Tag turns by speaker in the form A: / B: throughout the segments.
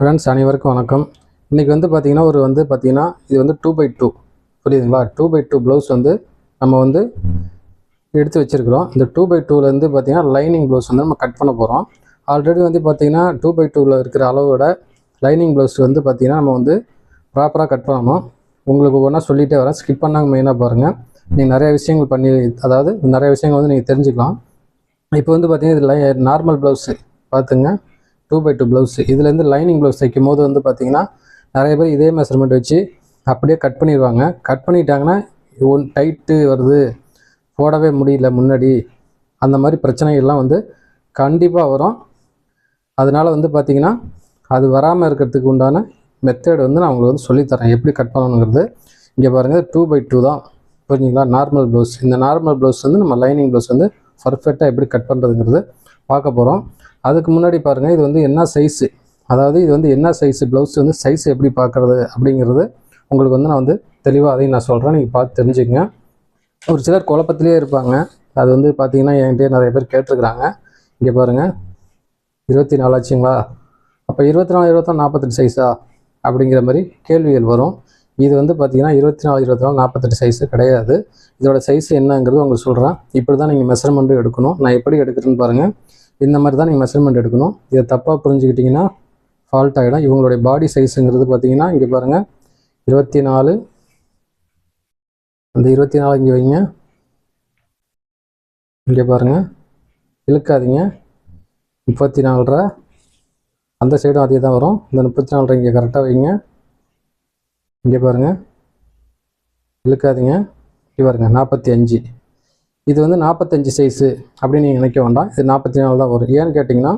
A: Friends அனைவருக்கும் வணக்கம். இன்றைக்கி வந்து பார்த்திங்கன்னா ஒரு வந்து பார்த்திங்கன்னா இது வந்து டூ பை டூ புரியுதுங்களா? டூ பை டூ ப்ளவுஸ் வந்து நம்ம வந்து எடுத்து வச்சுருக்கிறோம். இந்த டூ பை டூலேருந்து பார்த்திங்கன்னா லைனிங் ப்ளவுஸ் வந்து நம்ம கட் பண்ண போகிறோம் ஆல்ரெடி வந்து பார்த்திங்கன்னா டூ பை டூவில் இருக்கிற அளவோட லைனிங் ப்ளவுஸ் வந்து பார்த்திங்கன்னா நம்ம வந்து ப்ராப்பராக கட் பண்ணணும். உங்களுக்கு ஒவ்வொன்றா சொல்லிகிட்டே வரேன். ஸ்கிப் பண்ணாங்க மெயினாக பாருங்கள் நீங்கள் நிறைய விஷயங்கள் பண்ணி அதாவது நிறைய விஷயங்கள் வந்து நீங்கள் தெரிஞ்சுக்கலாம். இப்போ வந்து பார்த்தீங்கன்னா இது நார்மல் ப்ளவுஸு பார்த்துங்க டூ பை டூ ப்ளவுஸ் இதுலேருந்து லைனிங் ப்ளவுஸ் தைக்கும் போது வந்து பார்த்தீங்கன்னா நிறைய பேர் இதே மெஷர்மெண்ட் வச்சு அப்படியே கட் பண்ணிடுவாங்க கட் பண்ணிட்டாங்கன்னா ஒன் டைட்டு வருது. போடவே முடியல முன்னாடி. அந்த மாதிரி பிரச்சனைகள்லாம் வந்து கண்டிப்பாக வரும். அதனால் வந்து பார்த்திங்கன்னா அது வராமல் இருக்கிறதுக்கு உண்டான மெத்தேடு வந்து நான் உங்களுக்கு வந்து சொல்லித்தரேன் எப்படி கட் பண்ணணுங்கிறது. இங்கே பாருங்கள் டூ பை டூ தான். புரிஞ்சுங்களா? நார்மல் ப்ளவுஸ் இந்த நார்மல் ப்ளவுஸ் வந்து நம்ம லைனிங் ப்ளவுஸ் வந்து பர்ஃபெக்டாக எப்படி கட் பண்ணுறதுங்கிறது பார்க்க போகிறோம் அதுக்கு முன்னாடி பாருங்கள் இது வந்து என்ன சைஸு அதாவது இது வந்து என்ன சைஸு ப்ளவுஸ் வந்து சைஸ் எப்படி பார்க்குறது அப்படிங்கிறது உங்களுக்கு வந்து நான் வந்து தெளிவாக அதையும் நான் சொல்கிறேன் நீங்கள் பார்த்து தெரிஞ்சுக்கங்க. ஒரு சிலர் குழப்பத்திலே இருப்பாங்க. அது வந்து பார்த்தீங்கன்னா என்கிட்டயே நிறைய பேர் கேட்டிருக்கிறாங்க. இங்கே பாருங்கள் இருபத்தி நாலு ஆச்சுங்களா? அப்போ இருபத்தி நாலு இருபத்தி நாலு நாற்பத்தெட்டு சைஸா அப்படிங்கிற மாதிரி கேள்விகள் வரும். இது வந்து பார்த்தீங்கன்னா இருபத்தி நாலு இருபத்தி நாலு நாற்பத்தெட்டு சைஸு கிடையாது. இதோட சைஸ் என்னங்கிறது உங்களுக்கு சொல்கிறேன் இப்படி தான் நீங்கள் மெஷர்மெண்ட்டும் எடுக்கணும். நான் எப்படி எடுக்கிறேன்னு பாருங்கள் இந்த மாதிரி தான் நீங்கள் மெஷர்மெண்ட் எடுக்கணும். இதை தப்பாக புரிஞ்சுக்கிட்டிங்கன்னா ஃபால்ட் ஆகிடும் இவங்களுடைய பாடி சைஸுங்கிறது பார்த்தீங்கன்னா இங்கே பாருங்கள் இருபத்தி நாலு. அந்த இருபத்தி நாலு இங்கே வைங்க. இங்கே பாருங்கள் இழுக்காதீங்க. முப்பத்தி நாலரை. அந்த சைடும் அதே தான் வரும். இந்த முப்பத்தி நாலரை இங்கே கரெக்டாக வைங்க. இங்கே பாருங்கள் இழுக்காதீங்க. இங்கே பாருங்க நாற்பத்தி அஞ்சு. இது வந்து நாற்பத்தஞ்சு சைஸு அப்படின்னு நீங்கள் நினைக்க வேண்டாம். இது நாற்பத்தி நாலு தான் வரும். ஏன்னு கேட்டிங்கன்னா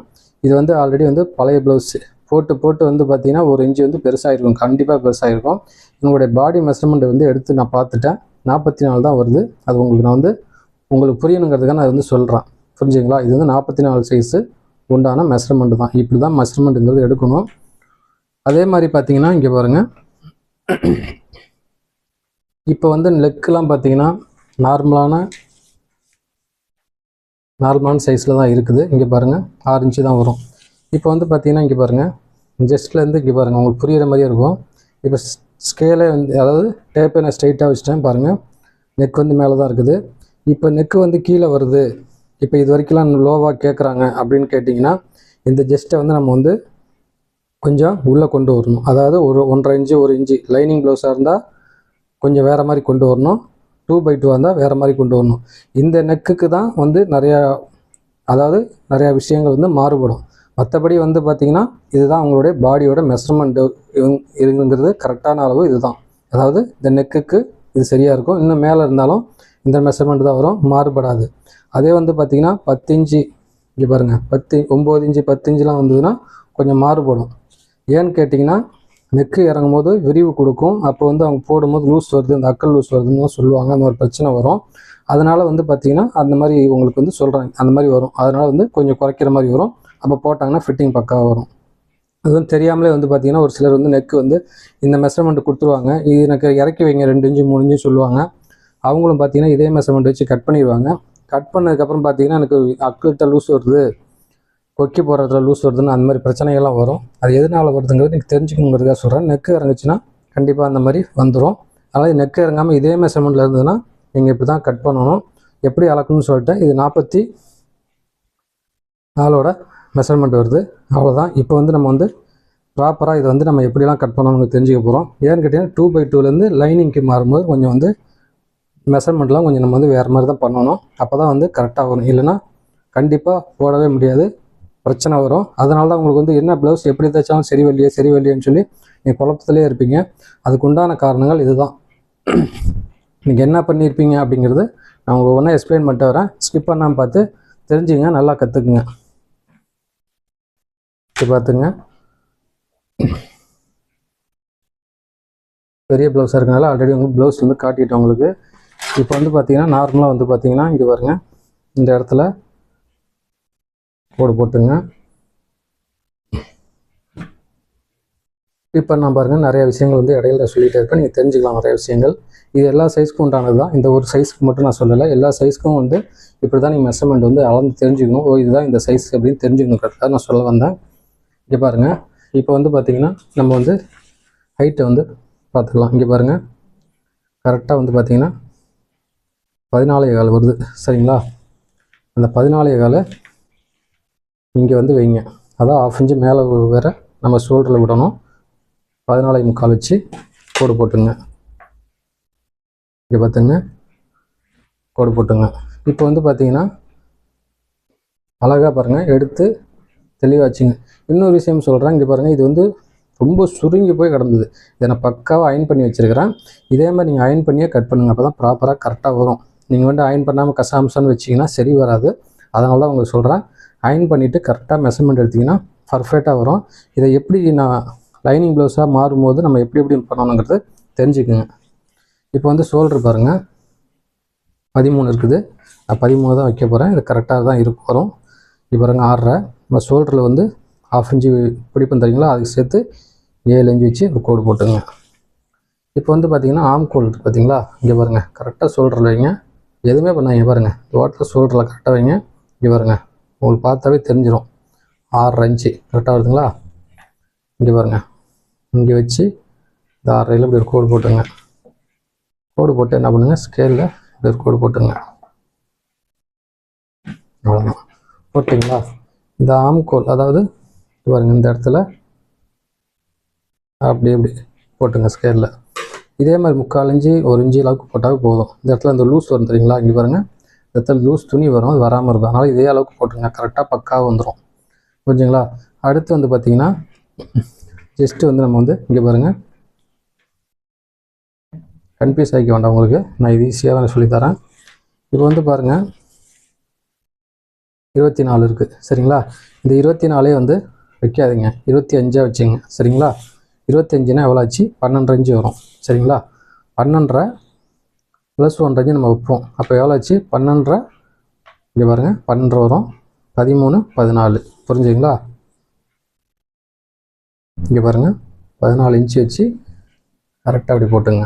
A: இது வந்து ஆல்ரெடி வந்து பழைய ப்ளவுஸு போட்டு போட்டு வந்து பார்த்தீங்கன்னா ஒரு இன்ச்சு வந்து பெருசாக இருக்கும் கண்டிப்பாக பெருசாக இருக்கும் உங்களுடைய பாடி மெஷர்மெண்ட் வந்து எடுத்து நான் பார்த்துட்டேன். நாற்பத்தி நாலு தான் வருது. அது உங்களுக்கு நான் வந்து உங்களுக்கு புரியணுங்கிறதுக்காக நான் வந்து சொல்கிறேன் புரிஞ்சுங்களா? இது வந்து நாற்பத்தி நாலு சைஸு உண்டான மெஷர்மெண்ட் தான். இப்படி தான் மெஷர்மெண்ட்டுங்கிறது எடுக்கணும். அதே மாதிரி பார்த்தீங்கன்னா இங்கே பாருங்கள் இப்போ வந்து லெக்கெலாம் பார்த்தீங்கன்னா நார்மலான நார்மலான சைஸில் தான் இருக்குது. இங்கே பாருங்கள் ஆறு இன்ச்சு தான் வரும். இப்போ வந்து பார்த்தீங்கன்னா இங்கே பாருங்கள் ஜஸ்ட்லேருந்து இங்கே பாருங்கள் உங்களுக்கு புரிகிற மாதிரியே இருக்கும். இப்போ ஸ்கேலே வந்து அதாவது டேப்பை நான் ஸ்ட்ரைட்டாக வச்சுட்டேன் பாருங்கள் நெக் வந்து மேலே தான் இருக்குது. இப்போ நெக்கு வந்து கீழே வருது. இப்போ இது வரைக்கும்லாம் லோவாக கேட்குறாங்க அப்படின்னு கேட்டிங்கன்னா இந்த ஜஸ்ட்டை வந்து நம்ம வந்து கொஞ்சம் உள்ளே கொண்டு வரணும். அதாவது ஒரு ஒன்றரை இன்ச்சு ஒரு இன்ச்சு லைனிங் ப்ளவுஸாக இருந்தால் கொஞ்சம் வேறு மாதிரி கொண்டு வரணும். டூ பை டூ வந்தால் வேறு மாதிரி கொண்டு வரணும். இந்த நெக்குக்கு தான் வந்து நிறையா அதாவது நிறையா விஷயங்கள் வந்து மாறுபடும். மற்றபடி வந்து பார்த்திங்கன்னா இதுதான் அவங்களுடைய பாடியோட மெஷர்மெண்ட்டு இருங்கிறது கரெக்டான அளவு இதுதான். அதாவது இந்த நெக்குக்கு இது சரியாக இருக்கும். இன்னும் மேலே இருந்தாலும் இந்த மெஷர்மெண்ட் தான் வரும். மாறுபடாது. அதே வந்து பார்த்திங்கன்னா பத்து இன்ச்சு இங்கே பாருங்கள் பத்து ஒம்பது இன்ச்சு பத்து இன்ச்சுலாம் வந்ததுன்னா கொஞ்சம் மாறுபடும். ஏன்னு கேட்டிங்கன்னா நெக்கு இறங்கும் போது விரிவு கொடுக்கும். அப்போ வந்து அவங்க போடும்போது லூஸ் வருது இந்த அக்கல் லூஸ் வருதுன்னு சொல்லுவாங்க. அந்த ஒரு பிரச்சனை வரும். அதனால் வந்து பார்த்திங்கன்னா அந்த மாதிரி உங்களுக்கு வந்து சொல்கிறாங்க அந்த மாதிரி வரும். அதனால் வந்து கொஞ்சம் குறைக்கிற மாதிரி வரும். அப்போ போட்டாங்கன்னா ஃபிட்டிங் பக்காவாக வரும். அது வந்து தெரியாமலே வந்து பார்த்திங்கன்னா ஒரு சிலர் வந்து நெக்கு வந்து இந்த மெஷர்மெண்ட் கொடுத்துருவாங்க. இது எனக்கு இறக்கி வைங்க ரெண்டு இன்ச்சு மூணு இன்ச்சு சொல்லுவாங்க. அவங்களும் பார்த்தீங்கன்னா இதே மெஷர்மெண்ட் வச்சு கட் பண்ணிடுவாங்க கட் பண்ணதுக்கப்புறம் பார்த்தீங்கன்னா எனக்கு அக்கிட்ட லூஸ் வருது. கொக்கி போடுறதுல லூஸ் வருதுன்னு அந்த மாதிரி பிரச்சனைகள்லாம் வரும். அது எதனால் வருதுங்கிறது நீங்கள் தெரிஞ்சுக்கணுங்கிறதுக்காக சொல்கிறேன் நெக்கு இறங்குச்சுன்னா கண்டிப்பாக அந்த மாதிரி வந்துடும் அதனால் நெக்கு இறங்காமல் இதே மெஷர்மெண்ட்டில் இருந்ததுன்னா நீங்கள் இப்படி தான் கட் பண்ணணும். எப்படி அளக்கணும்னு சொல்லிட்டு இது நாற்பத்தி நாளோட மெஷர்மெண்ட் வருது. அவ்வளோதான் இப்போ வந்து நம்ம வந்து ப்ராப்பராக இதை வந்து நம்ம எப்படிலாம் கட் பண்ணணும்னு தெரிஞ்சுக்க போகிறோம் ஏன்னு கேட்டிங்கன்னா டூ பை டூலேருந்து லைனிங்க்கு மாறும்போது கொஞ்சம் வந்து மெஷர்மெண்ட்லாம் கொஞ்சம் நம்ம வந்து வேறு மாதிரி தான் பண்ணணும். அப்போ தான் வந்து கரெக்டாக வரும். இல்லைன்னா கண்டிப்பாக போடவே முடியாது. பிரச்சனை வரும். அதனால தான் உங்களுக்கு வந்து என்ன ப்ளவுஸ் எப்படி தைச்சாலும் சரி வரலையே சரி வரலையேன்னு சொல்லி நீங்கள் குழப்பத்திலே இருப்பீங்க. அதுக்கு உண்டான காரணங்கள் இதுதான். நீங்கள் என்ன பண்ணியிருப்பீங்க அப்படிங்கிறது நான் உங்களுக்கு ஒன்றா எக்ஸ்பிளைன் பண்ணிட்டு வரேன். ஸ்கிப் பண்ணாமல் பார்த்து தெரிஞ்சுங்க நல்லா கற்றுக்குங்க இப்போ பார்த்துங்க. பெரிய ப்ளவுஸாக இருக்கனால ஆல்ரெடி உங்களுக்கு ப்ளவுஸ் வந்து காட்டிட்டேன் உங்களுக்கு. இப்போ வந்து பார்த்தீங்கன்னா நார்மலாக வந்து பார்த்தீங்கன்னா இங்கே பாருங்கள் இந்த இடத்துல கோடு போட்டுங்க. இப்போ நான் பாருங்கள் நிறைய விஷயங்கள் வந்து இடையில சொல்லிகிட்டே இருப்பேன். நீங்கள் தெரிஞ்சுக்கலாம் நிறைய விஷயங்கள். இது எல்லா சைஸ்க்கும் உண்டானது தான் இந்த ஒரு சைஸ்க்கு மட்டும் நான் சொல்லலை. எல்லா சைஸ்க்கும் வந்து இப்படி தான் நீங்கள் மெஷர்மெண்ட் வந்து அளந்து தெரிஞ்சுக்கணும். ஓ இதுதான் இந்த சைஸ் அப்படின்னு தெரிஞ்சுக்கணுங்கிறதுக்காக நான் சொல்ல வந்தேன். இங்கே பாருங்கள் இப்போ வந்து பார்த்தீங்கன்னா நம்ம வந்து ஹைட்டை வந்து பார்த்துக்கலாம். இங்கே பாருங்கள் கரெக்டாக வந்து பார்த்தீங்கன்னா பதினாலே கால் வருது. சரிங்களா? அந்த பதினாலே காலை இங்கே வந்து வைங்க. அதான் ஆஃப் இன்ச்சு மேலே வேற நம்ம ஷோல்டரில் விடணும். பதினாலே முக்கால் வச்சு கோடு போட்டுங்க. இங்கே பார்த்துங்க கோடு போட்டுங்க. இப்போ வந்து பார்த்தீங்கன்னா அழகாக பாருங்கள் எடுத்து தெளிவாச்சுங்க இன்னொரு விஷயம் சொல்கிறேன் இங்கே பாருங்கள் இது வந்து ரொம்ப சுருங்கி போய் கிடந்தது. இதை நான் பக்காவாக அயன் பண்ணி வச்சுருக்கிறேன். இதே மாதிரி நீங்கள் அயன் பண்ணியே கட் பண்ணுங்கள் அப்போ தான் ப்ராப்பராக கரெக்டாக வரும். நீங்கள் வந்து அயன் பண்ணாமல் கசாம்சான்னு வச்சிங்கன்னா சரி வராது. அதனால தான் உங்களுக்கு சொல்கிறேன் அயன் பண்ணிவிட்டு கரெக்டாக மெஷர்மெண்ட் எடுத்திங்கன்னா பர்ஃபெக்டாக வரும். இதை எப்படி நான் லைனிங் ப்ளவுஸாக மாறும்போது நம்ம எப்படி எப்படி பண்ணணுங்கிறது தெரிஞ்சுக்குங்க. இப்போ வந்து ஷோல்டர் பாருங்கள் பதிமூணு இருக்குது. நான் பதிமூணு தான் வைக்க போகிறேன் இது கரெக்டாக தான் இருக்கும் வரும். இப்போ பாருங்கள் ஆறரை. நம்ம ஷோல்டரில் வந்து ஆஃப் இன்ச்சு பிடிப்பம் தரீங்களா அதுக்கு சேர்த்து ஏழு இன்ச்சு வச்சு ஒரு கோடு போட்டுங்க. இப்போ வந்து பார்த்திங்கன்னா ஆம் கோல் இருக்குது பார்த்தீங்களா இங்கே பாருங்கள் கரெக்டாக ஷோல்டரில் வைங்க. எதுவுமே பண்ணாங்க பாருங்கள் ஓட்டத்தில் ஷோல்டரில் கரெக்டாக வைங்க. இங்கே பாருங்கள் உங்களுக்கு பார்த்தாவே தெரிஞ்சிடும் ஆறரை இன்ச்சு கரெக்டாக வருதுங்களா? இங்கே பாருங்கள் இங்கே வச்சு இந்த ஆறரையில் இப்படி ஒரு கோடு போட்டுங்க கோடு போட்டு என்ன பண்ணுங்கள் ஸ்கேலில் இப்படி ஒரு கோடு போட்டுங்க அவ்வளோதான் போட்டிங்களா? இந்த ஆம்கோல் அதாவது இது பாருங்க இந்த இடத்துல அப்படி இப்படி போட்டுங்க ஸ்கேலில் இதே மாதிரி முக்கால் இஞ்சி ஒரு இஞ்சி அளவுக்கு போட்டாவே போதும். இந்த இடத்துல இந்த லூஸ் வரும் தெரியுங்களா? இங்கே பாருங்க. எத்தனை லூஸ் துணி வரும் அது வராமல் இருக்கும். அதனால் இதே அளவுக்கு போட்டுருங்க. கரெக்டாக பக்காவாக வந்துடும் புரிஞ்சுங்களா? அடுத்து வந்து பார்த்தீங்கன்னா ஜஸ்ட்டு வந்து நம்ம வந்து இங்கே பாருங்கள் கன்ஃபியூஸ் ஆகிக்க வேண்டாம் உங்களுக்கு. நான் இது ஈஸியாக நான் சொல்லித்தரேன் இப்போ வந்து பாருங்கள் இருபத்தி நாலு இருக்குது சரிங்களா? இந்த இருபத்தி நாலே வந்து வைக்காதீங்க. இருபத்தி அஞ்சாக வச்சுங்க சரிங்களா? இருபத்தஞ்சுனா எவ்வளோ ஆச்சு? பன்னெண்டு அஞ்சு வரும். சரிங்களா? பன்னெண்டரை ப்ளஸ் ஒன்றரை நம்ம வைப்போம். அப்போ எவ்வளோ ஆச்சு? பன்னெண்டரை. இங்கே பாருங்கள் பன்னெண்டு வரும். பதிமூணு பதினாலு. புரிஞ்சுங்களா இங்கே பாருங்கள் பதினாலு இன்ச்சு வச்சு கரெக்டாக அப்படி போட்டுங்க.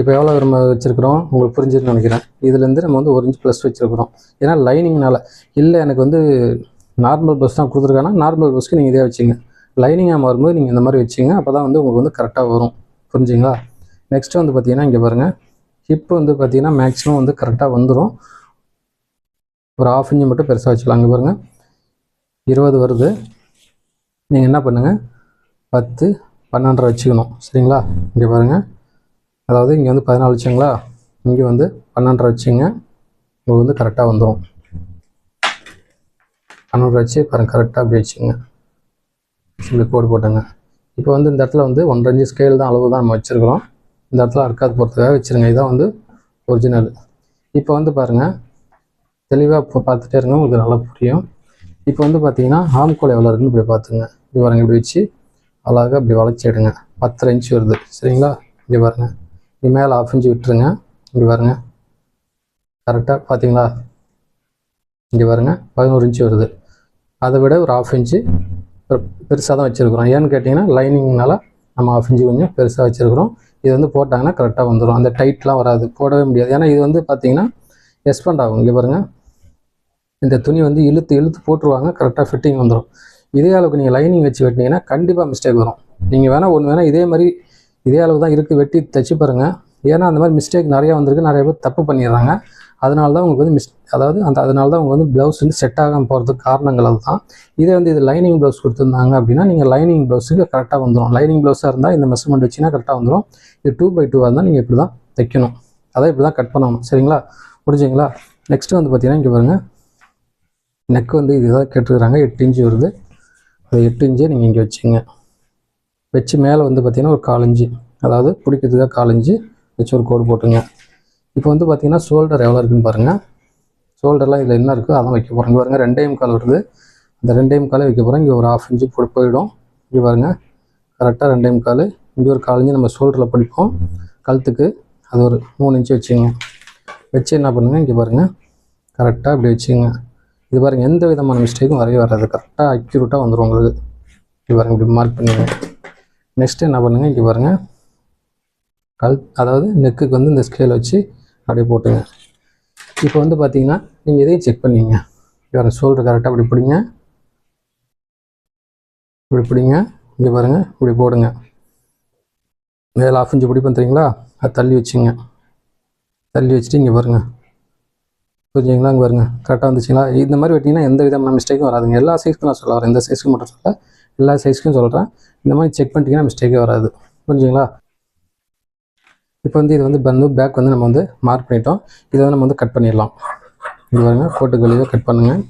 A: இப்போ எவ்வளோ நம்ம வச்சுருக்குறோம்? உங்களுக்கு புரிஞ்சுன்னு நினைக்கிறேன். இதுலேருந்து நம்ம வந்து ஒரு இன்ச் ப்ளஸ் வச்சுருக்குறோம். ஏன்னா லைனிங்னால இல்லை எனக்கு வந்து நார்மல் பஸ் தான் கொடுத்துருக்காங்கன்னா நார்மல் பஸ்க்கு நீங்கள் இதே வச்சுங்க. லைனிங்காக மாறும்போது நீங்கள் இந்த மாதிரி வச்சுங்க. அப்போ தான் வந்து உங்களுக்கு வந்து கரெக்டாக வரும். புரிஞ்சுங்களா நெக்ஸ்ட்டு வந்து பார்த்தீங்கன்னா இங்கே பாருங்கள் ஹிப்பு வந்து பார்த்தீங்கன்னா மேக்ஸிமம் வந்து கரெக்டாக வந்துடும் ஒரு ஆஃப் இன்ச்சு மட்டும் பெருசாக வச்சுக்கலாம் இங்கே பாருங்கள் இருபது வருது. நீங்கள் என்ன பண்ணுங்கள் பத்து பன்னெண்டரை வச்சுக்கணும். சரிங்களா? இங்கே பாருங்கள் அதாவது இங்கே வந்து பதினாலு வச்சுங்களா? இங்கே வந்து பன்னெண்டரை வச்சுங்க. உங்களுக்கு வந்து கரெக்டாக வந்துடும் பன்னெண்டரை வச்சு பாருங்கள் கரெக்டாக அப்படி வச்சுங்க இப்படி கோடு போட்டுங்க. இப்போ வந்து இந்த இடத்துல வந்து ஒன்றரை இன்ச்சு ஸ்கேல் தான் அளவு தான் நம்ம வச்சுருக்கிறோம். இந்த இடத்துல அறுக்காது போகிறதுக்காக வச்சுருங்க. இதான் வந்து ஒரிஜினல் இப்போ வந்து பாருங்கள் தெளிவாக இப்போ பார்த்துட்டே இருங்க. உங்களுக்கு நல்லா புரியும். இப்போ வந்து பார்த்தீங்கன்னா ஆம்கோல் எவ்வளோ இருக்குன்னு இப்படி பார்த்துங்க. இப்படி பாருங்க இப்படி வச்சு அழகாக இப்படி வளைச்சிடுங்க பத்தரை இன்ச்சு வருது. சரிங்களா? இப்படி பாருங்கள் இப்படி மேலே ஆஃப் இன்ச்சு விட்டுருங்க. இப்படி பாருங்க. கரெக்டாக பார்த்தீங்களா இங்கே பாருங்கள் பதினோரு இன்ச்சு வருது. அதை விட ஒரு ஆஃப் இன்ச்சு பெருசாக தான் வச்சுருக்குறோம். ஏன்னு கேட்டிங்கன்னா லைனிங்னால நம்ம ஆஃப் இன்ச்சு கொஞ்சம் பெருசாக வச்சுருக்குறோம். இது வந்து போட்டாங்கன்னா கரெக்டாக வந்துடும் அந்த டைட்லாம் வராது. போடவே முடியாது. ஏன்னா இது வந்து பார்த்தீங்கன்னா எக்ஸ்பெண்ட் ஆகும். இங்கே பாருங்கள் இந்த துணி வந்து இழுத்து இழுத்து போட்டுருவாங்க. கரெக்டாக ஃபிட்டிங் வந்துடும் இதே அளவுக்கு நீங்கள் லைனிங் வச்சு வெட்டினீங்கன்னா கண்டிப்பாக மிஸ்டேக் வரும். நீங்கள் வேணால் ஒன்று வேணால் இதே மாதிரி இதே அளவு தான் இருக்குது வெட்டி தச்சு பாருங்கள் ஏன்னா அந்த மாதிரி மிஸ்டேக் நிறையா வந்திருக்கு. நிறைய பேர் தப்பு பண்ணிடுறாங்க. அதனால தான் உங்களுக்கு வந்து மிஸ் அதாவது அந்த அதனால தான் உங்களுக்கு வந்து ப்ளவுஸ் வந்து செட் ஆகாமல் போகிறதுக்கு காரணங்கள் அதுதான். இதே வந்து இது லைனிங் ப்ளவுஸ் கொடுத்துருந்தாங்க அப்படின்னா நீங்கள் லைனிங் ப்ளவுஸுக்கு கரெக்டாக வந்துடும் லைனிங் ப்ளவுஸாக இருந்தால் இந்த மெஷர்மெண்ட் வச்சுன்னா கரெக்டாக வந்துடும் இது டூ பை டூவாக இருந்தால் நீங்கள் இப்படி தான் தைக்கணும். அதான் இப்படி தான் கட் பண்ணணும். சரிங்களா? முடிஞ்சுங்களா? நெக்ஸ்ட்டு வந்து பார்த்தீங்கன்னா இங்கே பாருங்கள் நெக் வந்து இதுதான் கேட்டுருக்குறாங்க. எட்டு இன்ச்சு வருது. அது எட்டு இன்ச்சே நீங்கள் இங்கே வச்சுங்க. வச்சு மேலே வந்து பார்த்தீங்கன்னா ஒரு காலஞ்சு அதாவது பிடிக்கிறதுக்காக காலஞ்சு வச்சு ஒரு கோடு போட்டுங்க. இப்போ வந்து பார்த்தீங்கன்னா ஷோல்டர் எவ்வளோ இருக்குன்னு பாருங்கள் ஷோல்டர்லாம் இதில் என்ன இருக்கோ அதான் வைக்க போகிறோம் இங்கே பாருங்கள் ரெண்டே முக்கால் வருது. அந்த ரெண்டே முக்காலே வைக்க போகிறோம் இங்கே ஒரு ஆஃப் இன்ச்சு போட்டு போயிடும். இங்கே பாருங்கள் கரெக்டாக ரெண்டே முக்கால். இங்கே ஒரு காலஞ்சு நம்ம ஷோல்டரில் படிப்போம். கழுத்துக்கு அது ஒரு மூணு இன்ச்சு வச்சுங்க. வச்சு என்ன பண்ணுங்கள் இங்கே பாருங்கள் கரெக்டாக இப்படி வச்சுங்க. இது பாருங்கள் எந்த விதமான மிஸ்டேக்கும் வரவே வராது. கரெக்டாக அக்யூரேட்டாக வந்துடும் உங்களுக்கு. இது பாருங்கள் இப்படி மார்க் பண்ணுங்க. நெக்ஸ்ட்டு என்ன பண்ணுங்கள் இங்கே பாருங்கள் கல் அதாவது நெக்குக்கு வந்து இந்த ஸ்கேல் வச்சு அப்படியே போட்டுங்க. இப்போ வந்து பார்த்தீங்கன்னா நீங்கள் இதையும் செக் பண்ணீங்க. இவரை ஷோல்டர் கரெக்டாக இப்படி பிடிங்க. இப்படி பிடிங்க. இங்கே பாருங்கள் இப்படி போடுங்க. மேலே ஆஃப் இன்ச்சு பிடி பண்ணுறீங்களா அது தள்ளி வச்சுங்க. தள்ளி வச்சுட்டு இங்கே பாருங்கள் புரிஞ்சுங்களா? இங்கே பாருங்க கரெக்டாக வந்துச்சுங்களா? இந்த மாதிரி வெட்டிங்கன்னா எந்த விதமான மிஸ்டேக்கும் வராதுங்க. எல்லா சைஸ்க்கும் நான் சொல்ல வரேன். இந்த சைஸ்க்கு மட்டும் சொல்ல எல்லா சைஸ்க்கும் சொல்கிறேன் இந்த மாதிரி செக் பண்ணிட்டீங்கன்னா மிஸ்டேக்கே வராது. புரிஞ்சுங்களா? இப்போ வந்து இது வந்து வந்து பேக் வந்து நம்ம வந்து மார்க் பண்ணிட்டோம். இதை வந்து நம்ம வந்து கட் பண்ணிடலாம். இது பாருங்க கோட்டுக்கு வெளியே கட் பண்ணுங்கள்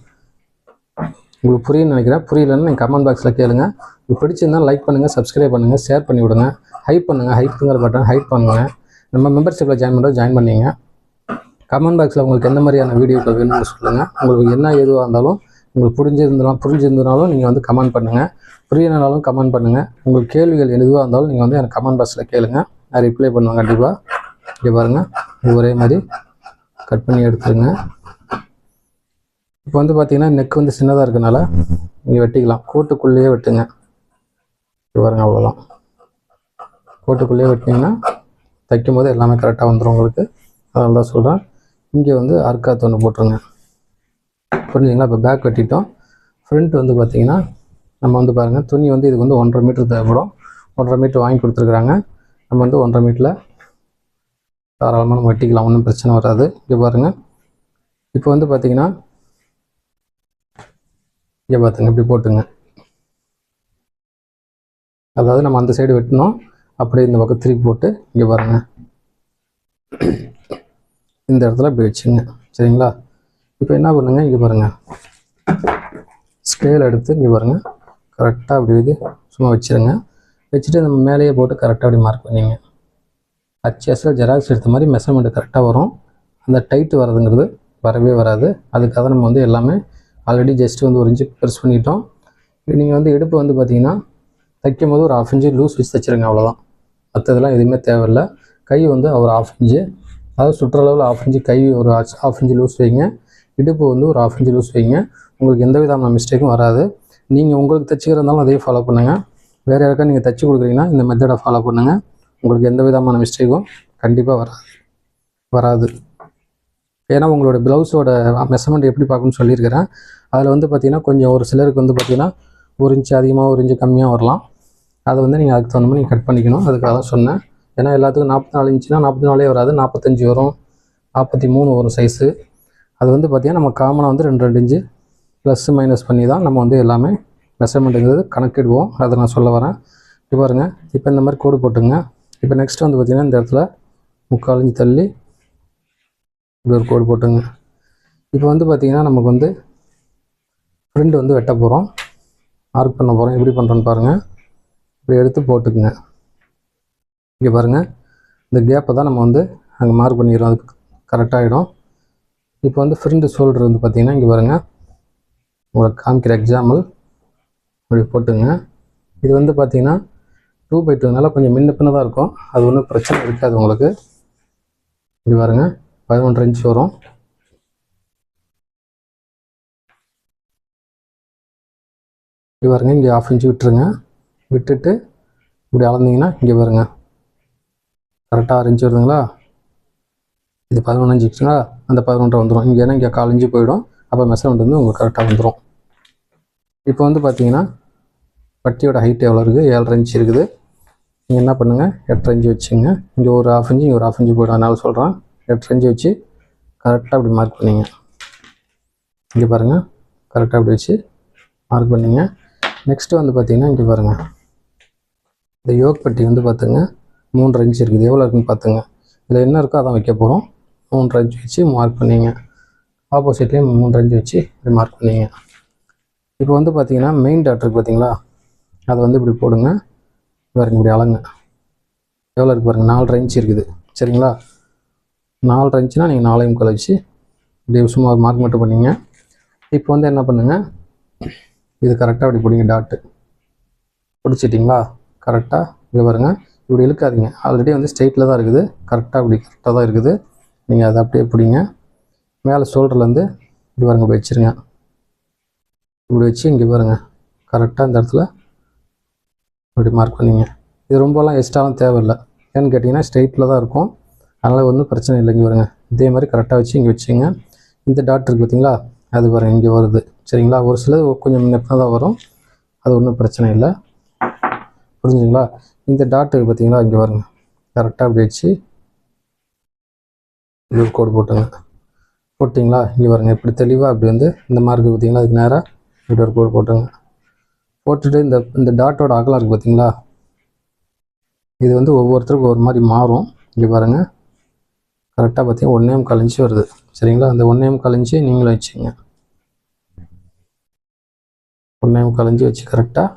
A: உங்களுக்கு புரியும்னு நினைக்கிறேன். புரியலன்னு நீங்கள் கமெண்ட் பாக்ஸில் கேளுங்க. உங்களுக்கு பிடிச்சிருந்தா லைக் பண்ணுங்கள் சப்ஸ்கிரைப் பண்ணுங்கள் ஷேர் பண்ணி விடுங்க. ஹைப் பண்ணுங்கள் ஹைப்புங்கிற பட்டன் ஹைப் பண்ணுங்கள் நம்ம மெம்பர்ஷிப்பில் ஜாயின் பண்ணுறது ஜாயின் பண்ணிங்க. கமெண்ட் பாக்ஸில் உங்களுக்கு எந்த மாதிரியான வீடியோக்கள் வேணும்னு சொல்லுங்கள் உங்களுக்கு என்ன எதுவாக இருந்தாலும் உங்களுக்கு புரிஞ்சிருந்தாலும் புரிஞ்சிருந்தனாலும் நீங்கள் வந்து கமெண்ட் பண்ணுங்கள் புரியலனாலும் கமெண்ட் பண்ணுங்கள் உங்களுக்கு கேள்விகள் எதுவாக இருந்தாலும் நீங்கள் வந்து எனக்கு கமெண்ட் பாக்ஸில் கேளுங்கள் ரிப்ளை பண்ணுவாங்க கண்டிப்பாக இங்கே பாருங்கள் இது ஒரே மாதிரி கட் பண்ணி எடுத்துருங்க. இப்போ வந்து பார்த்தீங்கன்னா நெக் வந்து சின்னதாக இருக்கனால நீங்கள் வெட்டிக்கலாம். கோட்டுக்குள்ளேயே வெட்டுங்க. இங்கே பாருங்க அவ்வளோதான் கோட்டுக்குள்ளேயே வெட்டினீங்கன்னா தைக்கும் போது எல்லாமே கரெக்டாக வந்துடும் உங்களுக்கு. அதனால தான் சொல்கிறேன் இங்கே வந்து அர்க்காத்து ஒன்று போட்டுருங்க. புரிஞ்சுங்களா இப்போ பேக் வெட்டிட்டோம். ஃப்ரண்ட் வந்து பார்த்தீங்கன்னா நம்ம வந்து பாருங்கள் துணி வந்து இதுக்கு வந்து ஒன்றரை மீட்டர் தேவைப்படும். ஒன்றரை மீட்டர் வாங்கி கொடுத்துருக்குறாங்க. நம்ம வந்து ஒன்றரை மீட்டில் தாராளமாக நம்ம வெட்டிக்கலாம் ஒன்றும் பிரச்சனை வராது. இங்கே பாருங்கள் இப்போ வந்து பார்த்தீங்கன்னா இங்கே பார்த்துங்க இப்படி போட்டுங்க. அதாவது நம்ம அந்த சைடு வெட்டினோம். அப்படியே இந்த பக்கம் திருப்பி போட்டு இங்கே பாருங்க. இந்த இடத்துல இப்படி வச்சுங்க. சரிங்களா? இப்போ என்ன பண்ணுங்க? இங்கே பாருங்க. ஸ்கேல் எடுத்து இங்கே பாருங்க. கரெக்டாக அப்படி இது சும்மா வச்சிருங்க. வச்சுட்டு நம்ம மேலேயே போட்டு கரெக்டாக அப்படி மார்க் பண்ணிங்க. அச்சஸில் ஜெராக்ஸ் எடுத்த மாதிரி மெஷர்மெண்ட் கரெக்டாக வரும். அந்த டைட்டு வரதுங்கிறது வரவே வராது. அதுக்காக நம்ம வந்து எல்லாமே ஆல்ரெடி ஜஸ்ட் வந்து ஒரு இன்ச்சு ப்ரெஸ் பண்ணிட்டோம். நீங்கள் வந்து இடுப்பு வந்து பார்த்தீங்கன்னா தைக்கும் போது ஒரு ஆஃப் இன்ச்சு லூஸ் வச்சு தைச்சிருங்க அவ்வளோதான் மற்றதெல்லாம் எதுவுமே தேவையில்லை. கை வந்து ஒரு ஆஃப் இன்ச்சு அதாவது சுற்றளவில் ஆஃப் இன்ச்சு கை ஒரு ஆஃப் இன்ச்சு லூஸ் வைங்க. இடுப்பு வந்து ஒரு ஆஃப் இன்ச்சு லூஸ் வைங்க. உங்களுக்கு எந்த விதமான மிஸ்டேக்கும் வராது. நீங்கள் உங்களுக்கு தைச்சிக்கிறதாலும் அதே ஃபாலோ பண்ணுங்கள் வேறு யாருக்கா நீங்கள் தைச்சி கொடுக்குறீங்கன்னா இந்த மெத்தடை ஃபாலோ பண்ணுங்கள் உங்களுக்கு எந்த விதமான மிஸ்டேக்கும் கண்டிப்பாக வராது. வராது. ஏன்னா உங்களோட ப்ளவுஸோட மெஷர்மெண்ட் எப்படி பார்க்கணும்னு சொல்லியிருக்கிறேன். அதில் வந்து பார்த்தீங்கன்னா கொஞ்சம் ஒரு சிலருக்கு வந்து பார்த்தீங்கன்னா ஒரு இன்ச்சு அதிகமாக ஒரு இன்ச்சு கம்மியாக வரலாம். அதை வந்து நீங்கள் அதுக்கு தகுந்த மாதிரி நீங்கள் கட் பண்ணிக்கணும். அதுக்காக தான் சொன்னேன். ஏன்னா எல்லாத்துக்கும் நாற்பத்தி நாலு இன்ச்சுனா நாற்பத்தி நாலே வராது நாற்பத்தஞ்சு வரும் நாற்பத்தி மூணு வரும் சைஸு அது வந்து பார்த்தீங்கன்னா நம்ம காமனாக வந்து ரெண்டு ரெண்டு இன்ச்சு ப்ளஸ் மைனஸ் பண்ணி தான் நம்ம வந்து எல்லாமே மெஷர்மெண்ட்டுங்கிறது கணக்கிடுவோம். அதை நான் சொல்ல வரேன். இப்போ பாருங்கள் இப்போ இந்த மாதிரி கோடு போட்டுங்க. இப்போ நெக்ஸ்ட் வந்து பார்த்தீங்கன்னா இந்த இடத்துல முக்கால் தள்ளி இப்படி ஒரு கோடு போட்டுங்க. இப்போ வந்து பார்த்திங்கன்னா நமக்கு வந்து ஃப்ரெண்டு வந்து வெட்ட போகிறோம் மார்க் பண்ண போகிறோம் எப்படி பண்ணுறோன்னு பாருங்கள் இப்படி எடுத்து போட்டுக்குங்க. இங்கே பாருங்கள் இந்த கேப்பை தான் நம்ம வந்து அங்கே மார்க் பண்ணிடுறோம் அதுக்கு கரெக்டாகிடும் இப்போ வந்து ஃப்ரெண்டு ஷோல்டர் வந்து பார்த்திங்கன்னா இங்கே பாருங்கள் உங்களுக்கு காமிக்கிற எக்ஸாம்பிள் அப்படி போட்டுங்க. இது வந்து பார்த்தீங்கன்னா டூ பை டூனால கொஞ்சம் முன்ன பின்ன தான் இருக்கும். அது ஒன்றும் பிரச்சனை இருக்காது உங்களுக்கு. இப்படி பாருங்க. பதினொன்றரை இன்ச் வரும். இப்படி பாருங்க. இங்கே ஆஃப் இன்ச்சு விட்டுருங்க. விட்டுட்டு இப்படி அளந்தீங்கன்னா இங்கே பாருங்க. கரெக்டாக ஆறு இன்ச் வருதுங்களா? இது பதினொன்று இன்ச் அந்த பதினொன்றரை வந்துடும் இங்கே ஏன்னா இங்கே கால் இன்ச்சு போயிடும். அப்போ மெஷர்மெண்ட் வந்து உங்களுக்கு கரெக்டாக வந்துடும் இப்போ வந்து பார்த்தீங்கன்னா பட்டியோட ஹைட் எவ்வளோ இருக்குது ஏழரை இன்ச் இருக்குது. நீங்கள் என்ன பண்ணுங்கள் எட்டரை இன்ச்சு வச்சுங்க. இங்கே ஒரு ஆஃப் இன்ச்சு இங்கே ஒரு ஆஃப் இன்ச்சு போய்டும் அதனால சொல்கிறேன் எட்டரை இன்ச்சு வச்சு கரெக்டாக அப்படி மார்க் பண்ணிங்க. இங்கே பாருங்கள் கரெக்டாக அப்படி வச்சு மார்க் பண்ணிங்க. நெக்ஸ்ட்டு வந்து பார்த்தீங்கன்னா இங்கே பாருங்கள் இந்த யோக் பட்டி வந்து பார்த்துங்க மூன்றரை இன்ச் இருக்குது. எவ்வளோ இருக்குன்னு பார்த்துங்க இதில் என்ன இருக்கோ அதான் வைக்க போகிறோம் மூன்றரை இன்ச் வச்சு மார்க் பண்ணிங்க. ஆப்போசிட்லேயும் மூன்றரை இன்ச் வச்சு இப்படி மார்க் பண்ணிங்க. இப்போ வந்து பார்த்தீங்கன்னா மெயின் டாட் இருக்குது பார்த்தீங்களா அதை வந்து இப்படி போடுங்க. பாருங்க இப்படி அளங்க எவ்வளோ இருக்கு பாருங்கள் நாலரை இன்ச் இருக்குது. சரிங்களா? நாலரை இன்ச்சுனா நீங்கள் நாளையும் கழிச்சு இப்படி சும்மா ஒரு மார்க் மட்டும் பண்ணிங்க. இப்போ வந்து என்ன பண்ணுங்க? இது கரெக்டாக இப்படி பிடிங்க டாட்டு பிடிச்சிட்டிங்களா? கரெக்டாக இங்கே பாருங்கள் இப்படி இழுக்காதீங்க. ஆல்ரெடி வந்து ஸ்ட்ரெயிட்டில் தான் இருக்குது. கரெக்டாக இப்படி கரெக்டாக தான் இருக்குது. நீங்கள் அதை அப்படியே பிடிங்க. மேலே ஷோல்டர்லேருந்து இப்படி பாருங்க இப்படி வச்சுருங்க. இப்படி வச்சு இங்கே பாருங்கள் கரெக்டாக இந்த இடத்துல இப்படி மார்க் பண்ணிங்க. இது ரொம்பலாம் எக்ஸ்ட்ராலாம் தேவையில்லை. ஏன்னு கேட்டிங்கன்னா ஸ்ட்ரெயிட்டில் தான் இருக்கும். அதனால் ஒன்றும் பிரச்சனை இல்லை இங்கே வருங்க இதே மாதிரி கரெக்டாக வச்சு இங்கே வச்சுங்க. இந்த டாட் இருக்குது பார்த்தீங்களா அது பாருங்கள் இங்கே வருது. சரிங்களா? ஒரு சிலது கொஞ்சம் முன்ன தான் வரும். அது ஒன்றும் பிரச்சனை இல்லை. புரிஞ்சுங்களா? இந்த டாட்டு பார்த்தீங்களா இங்கே வருங்க கரெக்டாக அப்படி வச்சு இது கோடு போட்டுங்க. போட்டிங்களா? இங்கே வருங்க இப்படி தெளிவாக அப்படி வந்து இந்த மார்க்கு பார்த்தீங்களா அதுக்கு நேராக இப்படி ஒரு கோடு போட்டுங்க போட்டுட்டு இந்த இந்த டாட்டோட அகலம் இருக்குது பார்த்தீங்களா இது வந்து ஒவ்வொருத்தருக்கும் ஒரு மாதிரி மாறும். இங்கே பாருங்கள் கரெக்டாக பார்த்தீங்கன்னா ஒன்றே முக்கால் இன்ச்சு வருது. சரிங்களா? அந்த ஒன்றே முக்கால் இன்ச்சு நீங்களும் வச்சுங்க ஒன்றே முக்கால் இன்ச்சு வச்சு கரெக்டாக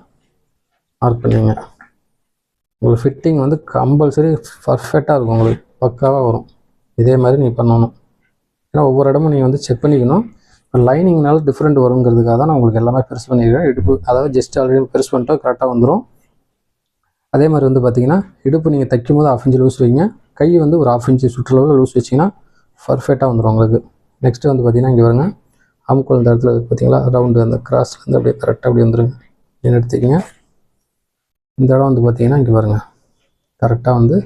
A: மார்க் பண்ணிங்க உங்களுக்கு ஃபிட்டிங் வந்து கம்பல்சரி பர்ஃபெக்டாக இருக்கும். உங்களுக்கு பக்காவாக வரும். இதே மாதிரி நீ பண்ணணும். ஏன்னா ஒவ்வொரு இடமும் நீங்கள் வந்து செக் பண்ணிக்கணும். லைனிங்னால டிஃப்ரெண்ட் வருங்கிறதுக்காக தான் நான் உங்களுக்கு எல்லாமே பெருசு பண்ணியிருக்கேன். இடுப்பு அதாவது ஜஸ்ட் ஆல்ரெடி பெருசு பண்ணிட்டோம் கரெக்டாக வந்துடும் அதே மாதிரி வந்து பார்த்தீங்கன்னா இடுப்பு நீங்கள் தைக்கும் போது ஆஃப் இன்ச்சு லூஸ் வைங்க. கை வந்து ஒரு ஆஃப் இன்ச்சு சுற்றுலாவில் லூஸ் வச்சிங்கன்னா பர்ஃபெக்டாக வந்துடும் உங்களுக்கு. நெக்ஸ்ட்டு வந்து பார்த்தீங்கன்னா இங்கே வருங்க ஆம்கோல் இந்த இடத்துல பார்த்தீங்களா ரவுண்டு அந்த கிராஸ்லேருந்து அப்படியே கரெக்டாக அப்படி வந்துடுங்க என்ன எடுத்துக்கிங்க. இந்த இடம் வந்து பார்த்தீங்கன்னா இங்கே வருங்க கரெக்டாக வந்து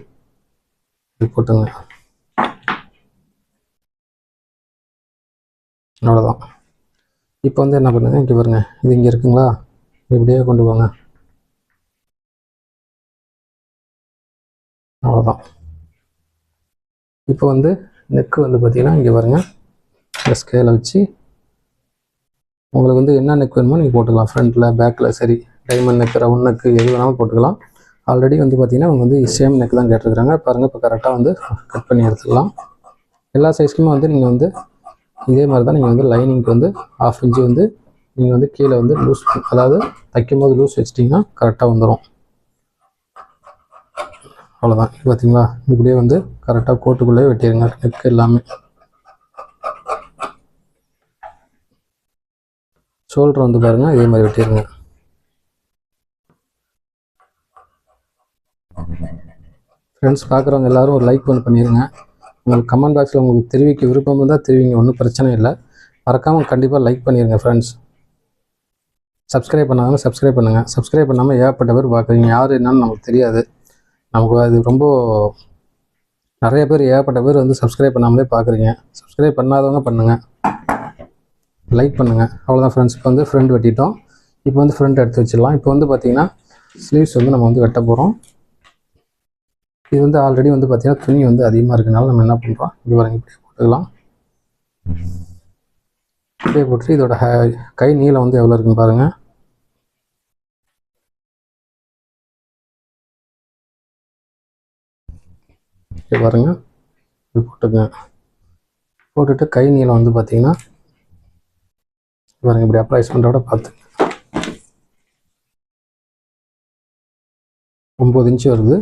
A: போட்டுங்க அவ்வளோதான் இப்போ வந்து என்ன பண்ணுங்க இங்கே பாருங்க. இது இங்கே இருக்குங்களா? இப்படியே கொண்டு வாங்க அவ்வளோதான் இப்போ வந்து நெக்கு வந்து பார்த்தீங்கன்னா இங்கே பாருங்க. இந்த ஸ்கேலை வச்சு உங்களுக்கு வந்து என்ன நெக் வேணுமோ நீங்கள் போட்டுக்கலாம். ஃப்ரண்ட்டில் பேக்கில் சரி. டைமண்ட் நெக் ரவுண்ட் நெக்கு எது வேணாலும் போட்டுக்கலாம். ஆல்ரெடி வந்து பார்த்தீங்கன்னா அவங்க வந்து சேம் நெக் தான் கேட்டிருக்கிறாங்க. பாருங்கள் இப்போ கரெக்டாக வந்து கட் பண்ணி எடுத்துக்கலாம். எல்லா சைஸ்க்குமே வந்து நீங்கள் வந்து இதே மாதிரி தான் நீங்கள் வந்து லைனிங்க்கு வந்து ஆஃப் இன்ச்சு வந்து நீங்கள் வந்து கீழே வந்து லூஸ் அதாவது தைக்கும் போது லூஸ் வச்சிட்டிங்கன்னா கரெக்டாக வந்துடும் அவ்வளோதான் பார்த்தீங்களா இப்படியே வந்து கரெக்டாக கோட்டுக்குள்ளேயே வெட்டிடுங்க நெக் எல்லாமே. ஷோல்டர் வந்து பாருங்கள் இதே மாதிரி வெட்டிடுங்க ஃப்ரெண்ட்ஸ் பார்க்குறவங்க எல்லாரும் ஒரு லைக் பண்ணி பண்ணிடுங்க உங்களுக்கு கமெண்ட் பாக்ஸில் உங்களுக்கு தெரிவிக்க விருப்பம் இருந்தால் தெரிவிங்க ஒன்றும் பிரச்சனை இல்லை. மறக்காமல் கண்டிப்பாக லைக் பண்ணிடுங்க ஃப்ரெண்ட்ஸ் சப்ஸ்கிரைப் பண்ணாமல் சப்ஸ்கிரைப் பண்ணுங்கள் சப்ஸ்கிரைப் பண்ணாமல் ஏகப்பட்ட பேர் பார்க்குறீங்க யார் என்னன்னு நமக்கு தெரியாது. நமக்கு அது ரொம்ப நிறைய பேர் ஏகப்பட்ட பேர் வந்து சப்ஸ்கிரைப் பண்ணாமலே பார்க்குறீங்க சப்ஸ்கிரைப் பண்ணாதவங்க பண்ணுங்கள் லைக் பண்ணுங்கள் அவ்வளோதான் ஃப்ரெண்ட்ஸ் இப்போ வந்து ஃப்ரெண்ட் வெட்டிட்டோம். இப்போ வந்து ஃப்ரெண்ட் எடுத்து வச்சிடலாம். இப்போ வந்து பார்த்திங்கன்னா ஸ்லீவ்ஸ் வந்து நம்ம வந்து வெட்ட போகிறோம் இது வந்து ஆல்ரெடி வந்து பார்த்தீங்கன்னா துணி வந்து அதிகமாக இருக்கனால நம்ம என்ன பண்ணுறோம் இப்படி வரைக்கும் இப்படி போட்டுக்கலாம். இப்படியே போட்டு இதோட கை நீளம் வந்து எவ்வளோ இருக்குன்னு பாருங்கள் இப்படி பாருங்க இப்படி போட்டுங்க. போட்டுட்டு கை நீளம் வந்து பார்த்தீங்கன்னா பாருங்க இப்படி அப்ளைஸ் பண்ணுறோட பார்த்து. ஒம்பது இன்ச்சு வருது.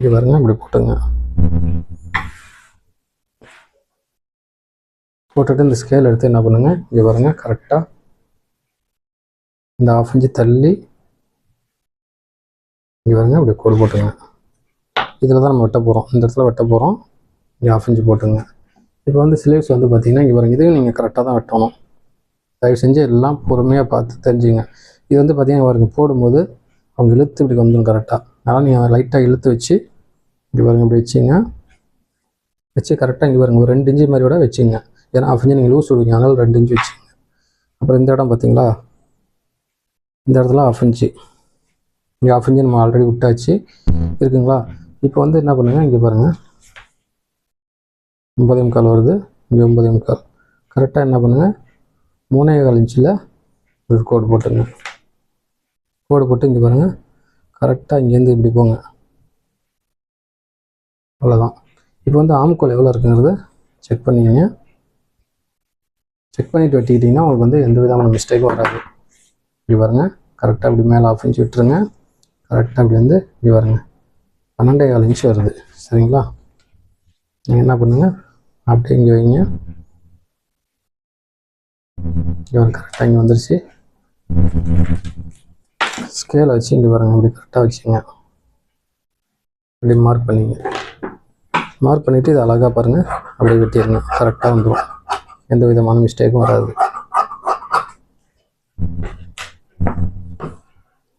A: இப்படி பாருங்க இப்படி போட்டுங்க. போட்டுட்டு இந்த ஸ்கேல் எடுத்து என்ன பண்ணுங்க? இங்கே பாருங்க கரெக்டாக இந்த ஆஃப் இன்ச்சு தள்ளி இங்கே பாருங்க இப்படி கோடு போட்டுங்க. இதில் தான் நம்ம வெட்ட போகிறோம் இந்த இடத்துல வெட்ட போகிறோம் இங்கே ஆஃப் இன்ச்சு போட்டுங்க. இப்போ வந்து ஸ்லீவ்ஸ் வந்து பார்த்தீங்கன்னா இங்கே பாருங்க இதையும் நீங்கள் கரெக்டாக தான் வெட்டணும். தயவு செஞ்சு எல்லாம் பொறுமையாக பார்த்து தெரிஞ்சுங்க. இது வந்து பார்த்தீங்கன்னா பாருங்க போடும்போது அவங்க இழுத்து இப்படி வந்துடும் கரெக்டாக அதனால் நீங்கள் லைட்டாக இழுத்து வச்சு இங்கே பாருங்க இப்படி வச்சுங்க. வச்சு கரெக்டாக இங்கே பாருங்க ஒரு ரெண்டு இன்ச்சு மாதிரி விட வச்சுங்க. ஏன்னா ஆஃப் இன்ச்சு நீங்கள் லூஸ் விடுவீங்க அதனால் ரெண்டு இன்ச்சு வச்சுங்க. அப்புறம் இந்த இடம் பார்த்தீங்களா இந்த இடத்துல ஆஃப் இன்ச்சு இங்கே ஆஃப் இன்ச்சு நம்ம ஆல்ரெடி விட்டாச்சு. இருக்குங்களா? இப்போ வந்து என்ன பண்ணுங்க இங்கே பாருங்கள் ஒன்பதே முக்கால் வருது. இங்கே ஒன்பதே முக்கால். கரெக்டாக என்ன பண்ணுங்கள் மூணே கால் இன்ச்சில் ஒரு கோடு போட்டுங்க கோடு போட்டு இங்கே பாருங்கள் கரெக்டாக இங்கேருந்து இப்படி போங்க. அவ்வளோதான் இப்போ வந்து ஆம்கோல் எவ்வளோ இருக்குங்கிறத செக் பண்ணிக்கங்க. செக் பண்ணிட்டு வெட்டிக்கிட்டிங்கன்னா உங்களுக்கு வந்து எந்த விதமான மிஸ்டேக்கும் வராது. இப்படி வருங்க கரெக்டாக இப்படி மேலே ஆஃப் இன்ச்சு விட்டுருங்க. கரெக்டாக இப்படி வந்து இப்படி வருங்க பன்னெண்டே கால் இன்ச்சு வருது. சரிங்களா? நீங்கள் என்ன பண்ணுங்கள் அப்படியே இங்கே வைங்க. இங்கே கரெக்டாக இங்கே வந்துருச்சு. ஸ்கேல் வச்சு இங்கே பாருங்க. இப்படி கரெக்டாக வச்சுங்க இப்படி மார்க் பண்ணிங்க. மார்க் பண்ணிவிட்டு இது அழகாக பாருங்கள் அப்படியே வெட்டிடுங்க கரெக்டாக வந்துடும் எந்த விதமான மிஸ்டேக்கும் வராது.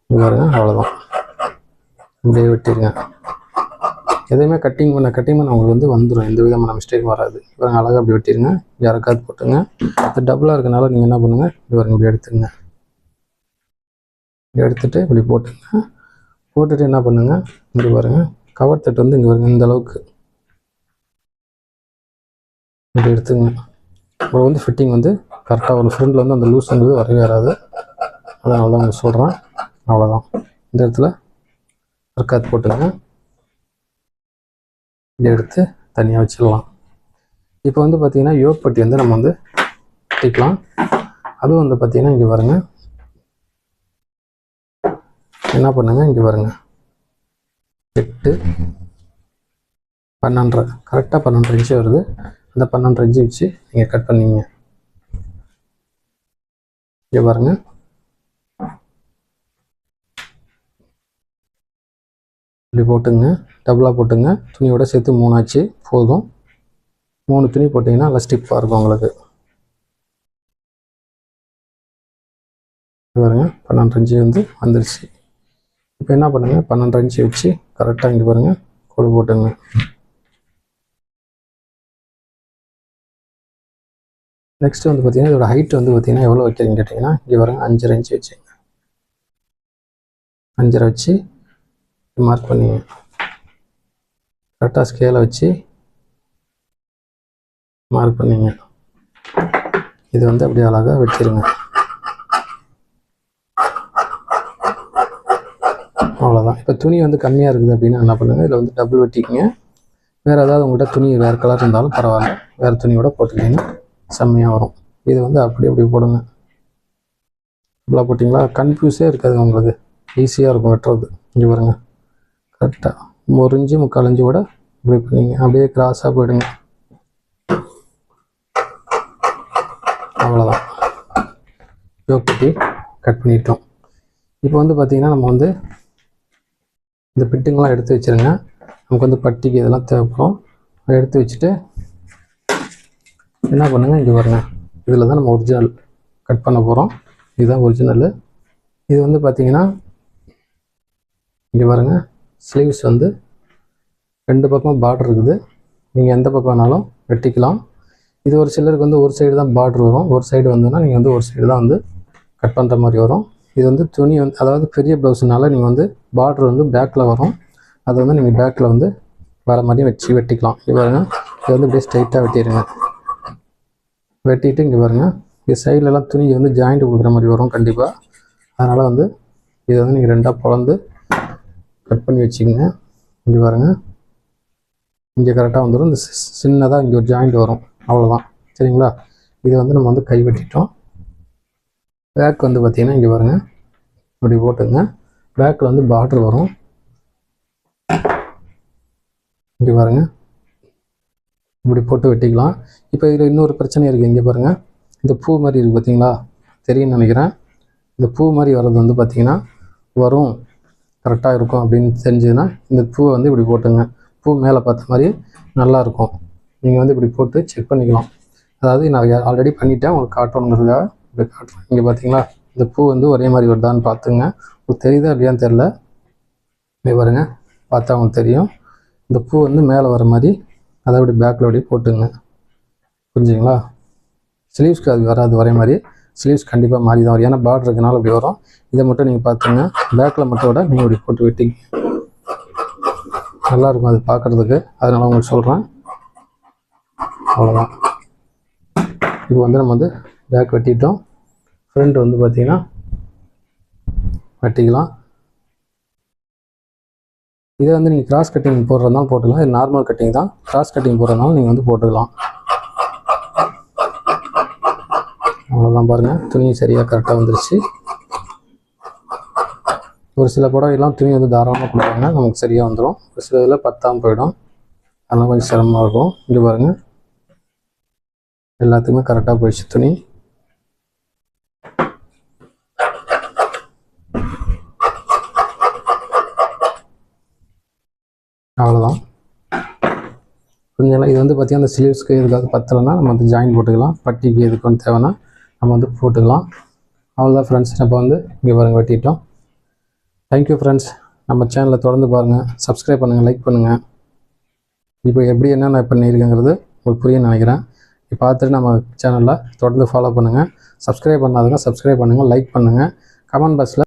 A: பாருங்க. அவ்வளோதான் இப்படியே வெட்டிடுங்க. எதையுமே கட்டிங் பண்ண கட்டிங் பண்ண உங்களுக்கு வந்து வந்துடும் எந்த விதமான மிஸ்டேக்கும் வராது. இவங்க அழகாக அப்படி வெட்டிடுங்க. யாருக்காவது போட்டுங்க அது டபுளாக இருக்கனால நீங்கள் என்ன பண்ணுங்கள் இவருங்க இப்படி எடுத்துருங்க எடுத்துகிட்டு இப்படி போட்டுங்க போட்டுட்டு என்ன பண்ணுங்கள் இப்படி பாருங்க. கவர் தட்டு வந்து இங்கே வருங்க இந்த அளவுக்கு. இப்படி எடுத்துங்க இப்போ வந்து ஃபிட்டிங் வந்து கரெக்டாக ஒரு ஃப்ரெண்டில் வந்து அந்த லூஸ்ங்கிறது வரவே வராது. அதனால தான் உங்களுக்கு சொல்கிறேன் அவ்வளோதான் இந்த இடத்துல ஒர்க்காத் போட்டுங்க இதை எடுத்து தனியாக வச்சிடலாம். இப்போ வந்து பார்த்திங்கன்னா யோக்பட்டி வந்து நம்ம வந்து கட்டிக்கலாம். அதுவும் வந்து பார்த்தீங்கன்னா இங்கே பாருங்கள் என்ன பண்ணுங்க இங்கே பாருங்க. எட்டு பன்னெண்டரை. கரெக்டாக பன்னெண்டு இன்ச்சு வருது. அந்த பன்னெண்டு இன்ச்சு வச்சு நீங்கள் கட் பண்ணிங்க இங்கே பாருங்க. இப்படி போட்டுங்க. டபுளாக போட்டுங்க. துணியோட சேர்த்து மூணாச்சு. போதும். மூணு துணி போட்டிங்கன்னா நல்லா ஸ்டிப்பாக இருக்கும் உங்களுக்கு. இங்க பாருங்க. பன்னெண்டு இன்ச்சு வந்து வந்துருச்சு. இப்போ என்ன பண்ணுங்க? பன்னெண்டு இன்ச்சு வச்சு கரெக்டாக இங்கே பாருங்க. கொடு போட்டுங்க. நெக்ஸ்ட் வந்து பார்த்தீங்கன்னா இதோட ஹைட் வந்து பார்த்தீங்கன்னா எவ்வளோ வைக்கிறீங்க கேட்டிங்கன்னா இங்கே பாருங்க அஞ்சரை இன்ச்சு வச்சுங்க. அஞ்சரை வச்சு மார்க் பண்ணிங்க. கரெக்டாக ஸ்கேலை வச்சு மார்க் பண்ணிங்க. இது வந்து அப்படியே அழகாக வச்சுருங்க அவ்வளோதான் இப்போ துணி வந்து கம்மியாக இருக்குது அப்படின்னா என்ன பண்ணுங்கள் இதில் வந்து டபுள் வெட்டிக்கிங்க. வேறு ஏதாவது உங்கள்கிட்ட துணி வேறு கலர் இருந்தாலும் பரவாயில்ல. வேறு துணியோட போட்டுக்கிட்டீங்கன்னா செம்மையாக வரும். இது வந்து அப்படி அப்படி போடுங்க. இப்படிலாம் போட்டிங்களா? கன்ஃபியூஸே இருக்காது உங்களுக்கு. ஈஸியாக இருக்கும் வெட்டுறது. இங்கே பாருங்க. கரெக்டாக ஒரு இன்ச்சு முக்கால் கூட இப்படி பண்ணிங்க. அப்படியே கிராஸாக போயிடுங்க. அவ்வளோதான் யோக் கட் பண்ணிட்டோம். இப்போ வந்து பார்த்திங்கன்னா நம்ம வந்து இந்த பிட்டுங்கெல்லாம் எடுத்து வச்சிருங்க. நமக்கு வந்து பட்டிக்கு இதெல்லாம் தேவைப்படும். அதை எடுத்து வச்சுட்டு என்ன பண்ணுங்க இங்கே வருங்க இதில் தான் நம்ம ஒரிஜினல் கட் பண்ண போகிறோம் இதுதான் ஒரிஜினல் இது வந்து பார்த்திங்கன்னா இங்கே வருங்க ஸ்லீவ்ஸ் வந்து ரெண்டு பக்கமும் பார்டர் இருக்குது. நீங்கள் எந்த பக்கம் வேணாலும் வெட்டிக்கலாம். இது ஒரு சிலருக்கு வந்து ஒரு சைடு தான் பார்டர் வரும். ஒரு சைடு வந்துன்னா நீங்கள் வந்து ஒரு சைடு தான் வந்து கட் பண்ணுற மாதிரி வரும். இது வந்து துணி வந்து அதாவது பெரிய ப்ளவுஸ்னால நீங்கள் வந்து பார்டர் வந்து பேக்கில் வரும். அதை வந்து நீங்கள் பேக்கில் வந்து வர மாதிரியும் வச்சு வெட்டிக்கலாம். இது பாருங்கள் இது வந்து அப்படியே ஸ்ட்ரைட்டாக வெட்டிடுங்க. வெட்டிட்டு இங்கே பாருங்க. இது சைட்லலாம் துணி வந்து ஜாயிண்ட் கொடுக்குற மாதிரி வரும் கண்டிப்பாக அதனால் வந்து இதை வந்து நீங்கள் ரெண்டாக பிளந்து கட் பண்ணி வச்சுக்கோங்க. இங்கே பாருங்க. இங்கே கரெக்டாக வந்துடும் இந்த சின்னதாக இங்கே ஒரு ஜாயிண்ட் வரும். அவ்வளோதான் சரிங்களா? இதை வந்து நம்ம வந்து கை வெட்டிட்டோம். பேக் வந்து பார்த்தீங்கன்னா இங்கே பாருங்கள் இப்படி போட்டுங்க. பேக்கில் வந்து பார்டர் வரும். இங்கே பாருங்க. இப்படி போட்டு வெட்டிக்கலாம். இப்போ இதில் இன்னொரு பிரச்சனை இருக்குது இங்கே பாருங்கள் இந்த பூ மாதிரி இருக்குது பார்த்தீங்களா தெரியும்னு நினைக்கிறேன். இந்த பூ மாதிரி வர்றது வந்து பார்த்தீங்கன்னா வரும். கரெக்டாக இருக்கும் அப்படின்னு தெரிஞ்சதுன்னா இந்த பூவை வந்து இப்படி போட்டுங்க. பூ மேலே பார்த்த மாதிரி நல்லாயிருக்கும் நீங்கள் வந்து இப்படி போட்டு செக் பண்ணிக்கலாம். அதாவது நான் ஆல்ரெடி பண்ணிட்டேன். உங்களுக்கு காட்டணுங்கிறதுக்காக இப்படி காட்டுறேன் இங்கே பார்த்தீங்களா இந்த பூ வந்து ஒரே மாதிரி வருதான்னு பார்த்துங்க. உங்களுக்கு தெரியுதா இல்லையான்னு தெரில இங்கே பாருங்க பார்த்தா உங்களுக்கு தெரியும். இந்த பூ வந்து மேலே வர மாதிரி அதை அப்படி பேக்கில் அப்படி போட்டுங்க. புரிஞ்சுங்களா? ஸ்லீவ்ஸ்க்கு அது வராது ஒரே மாதிரி. ஸ்லீவ்ஸ் கண்டிப்பாக மாறி தான் வரும். ஏன்னா பார்டர் இருக்கனால அப்படி வரும். இதை மட்டும் நீங்கள் பார்த்துங்க. பேக்கில் மட்டும் விட நீங்கள் இப்படி போட்டு வெட்டிங்க. நல்லா இருக்கும் அது பார்க்குறதுக்கு. அதனால் உங்களுக்கு சொல்கிறேன் அவ்வளோதான் இப்போ வந்து நம்ம வந்து பேக் வெட்டிட்டோம். ஃப்ரண்ட் வந்து பார்த்தீங்கன்னா வெட்டிக்கலாம். இதை வந்து நீங்கள் கிராஸ் கட்டிங் போடுறதுனால போட்டுக்கலாம். இது நார்மல் கட்டிங் தான். கிராஸ் கட்டிங் போடுறதுனால நீங்கள் வந்து போட்டுக்கலாம். அவ்வளோதான் பாருங்கள் துணி சரியாக கரெக்டாக வந்துருச்சு. ஒரு சில புடவைலாம் துணி வந்து தாராளமாக கொடுப்பாங்க. நமக்கு சரியாக வந்துடும் ஒரு சில இதில் பத்தாமல் போயிடும். அதெல்லாம் கொஞ்சம் சிரமமாக இருக்கும். இங்கே பாருங்கள் எல்லாத்துக்குமே கரெக்டாக போயிடுச்சு துணி. அவ்வளோதான் கொஞ்சம் இது வந்து பார்த்தீங்கன்னா அந்த ஸ்லீவ்ஸ்க்கு எதுக்காவது பத்தலைன்னா நம்ம வந்து ஜாயின் போட்டுக்கலாம். பட்டிக்கு எதுக்குன்னு தேவைன்னா நம்ம வந்து போட்டுக்கலாம். அவ்வளோதான் ஃப்ரெண்ட்ஸ் நம்ம வந்து இங்கே பாருங்கள் வெட்டிட்டோம். தேங்க்யூ ஃப்ரெண்ட்ஸ் நம்ம சேனலை தொடர்ந்து பாருங்கள் சப்ஸ்கிரைப் பண்ணுங்கள் லைக் பண்ணுங்கள் இப்போ எப்படி என்னென்ன பண்ணியிருக்கேங்கிறது உங்களுக்கு புரிய நினைக்கிறேன். இப்போ பார்த்துட்டு நம்ம சேனலில் தொடர்ந்து ஃபாலோ பண்ணுங்கள் சப்ஸ்கிரைப் பண்ணாதவங்க சப்ஸ்கிரைப் பண்ணுங்கள் லைக் பண்ணுங்கள் கமெண்ட் பாக்ஸில்